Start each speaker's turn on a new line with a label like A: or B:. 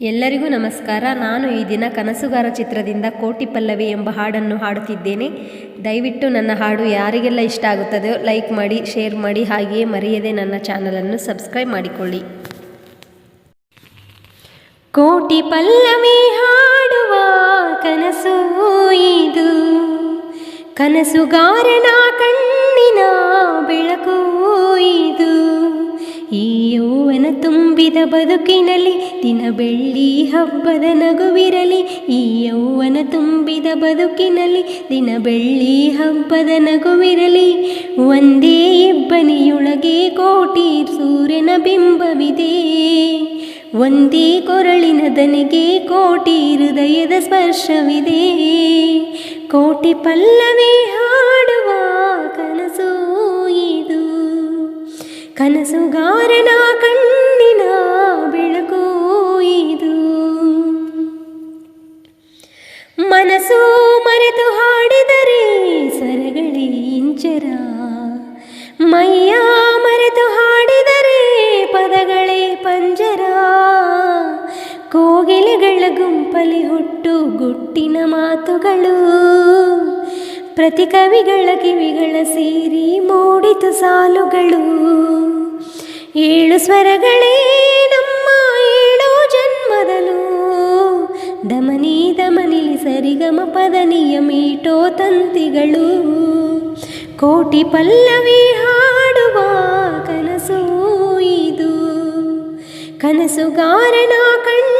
A: ಎಲ್ಲರಿಗೂ ನಮಸ್ಕಾರ. ನಾನು ಈ ದಿನ ಕನಸುಗಾರ ಚಿತ್ರದಿಂದ ಕೋಟಿ ಪಲ್ಲವಿ ಎಂಬ ಹಾಡನ್ನು ಹಾಡುತ್ತಿದ್ದೇನೆ. ದಯವಿಟ್ಟು ನನ್ನ ಹಾಡು ಯಾರಿಗೆಲ್ಲ ಇಷ್ಟ ಆಗುತ್ತದೆಯೋ ಲೈಕ್ ಮಾಡಿ, ಶೇರ್ ಮಾಡಿ, ಹಾಗೆಯೇ ಮರೆಯದೆ ನನ್ನ ಚಾನಲನ್ನು ಸಬ್ಸ್ಕ್ರೈಬ್ ಮಾಡಿಕೊಳ್ಳಿ. ಕೋಟಿ ಪಲ್ಲವಿ ಹಾಡುವ ಕನಸು ಇದು. ಕನಸುಗಾರನ ಕಣ್ಣಿನ ಯೌವನ ತುಂಬಿದ ಬದುಕಿನಲ್ಲಿ, ದಿನ ಬೆಳ್ಳಿ ಹಬ್ಬದ ನಗುವಿರಲಿ. ಈ ಯೌವನ ತುಂಬಿದ ಬದುಕಿನಲ್ಲಿ, ದಿನ ಬೆಳ್ಳಿ ಹಬ್ಬದ ನಗುವಿರಲಿ. ಒಂದೇ ಇಬ್ಬನಿಯೊಳಗೆ ಕೋಟಿ ಸೂರ್ಯನ ಬಿಂಬವಿದೆ. ಒಂದೇ ಕೊರಳಿನ ದನಿಗೆ ಕೋಟಿ ಹೃದಯದ ಸ್ಪರ್ಶವಿದೆ. ಕೋಟಿ ಪಲ್ಲವಿ ಹಾಡುವ ಕನಸು ಇದು. ಕನಸುಗಾರನ ಕಣ್ಣಿನ ಮರೆತು ಹಾಡಿದರೆ ಸರಗಳಿ ಇಂಚರ. ಮೈಯ ಮರೆತು ಹಾಡಿದರೆ ಪದಗಳೇ ಪಂಜರ. ಕೋಗಿಲೆಗಳ ಗುಂಪಲಿ ಹುಟ್ಟು ಗುಟ್ಟಿನ ಮಾತುಗಳು. ಪ್ರತಿ ಕವಿಗಳ ಕಿವಿಗಳ ಸೇರಿ ಮೂಡಿತು ಸಾಲುಗಳು. ಏಳು ಸ್ವರಗಳೇ ಸರಿಗಮ ಪದನಿಯ ಮೀಟೋ ತಂತಿಗಳು. ಕೋಟಿ ಪಲ್ಲವಿ ಹಾಡುವ ಕನಸು ಇದು. ಕನಸುಗಾರನ ಕಣ್ಣ